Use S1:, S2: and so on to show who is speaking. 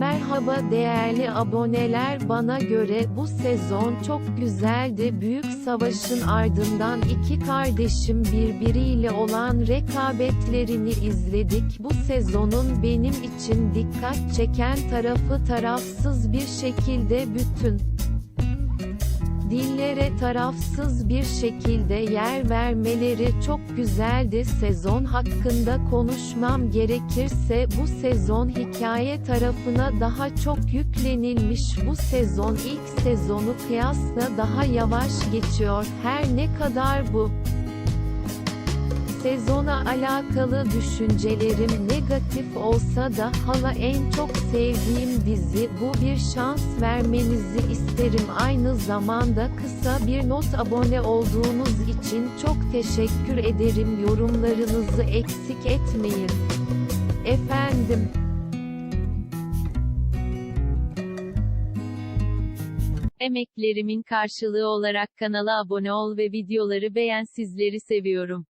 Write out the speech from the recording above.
S1: Merhaba değerli aboneler bana göre bu sezon çok güzeldi. Büyük savaşın ardından iki kardeşim birbiriyle olan rekabetlerini izledik. Bu sezonun benim için dikkat çeken tarafı tarafsız bir şekilde bütün dillere tarafsız bir şekilde yer vermeleri çok güzeldi. Sezon hakkında konuşmam gerekirse bu sezon hikaye tarafına daha çok yüklenilmiş. Bu sezon ilk sezonu kıyasla daha yavaş geçiyor. Her ne kadar bu Sezona alakalı düşüncelerim negatif olsa da hala en çok sevdiğim dizi bu bir şans vermenizi isterim. Aynı zamanda kısa bir not abone olduğunuz için çok teşekkür ederim. Yorumlarınızı eksik etmeyin. Efendim.
S2: Emeklerimin karşılığı olarak kanala abone ol ve videoları beğen sizleri seviyorum.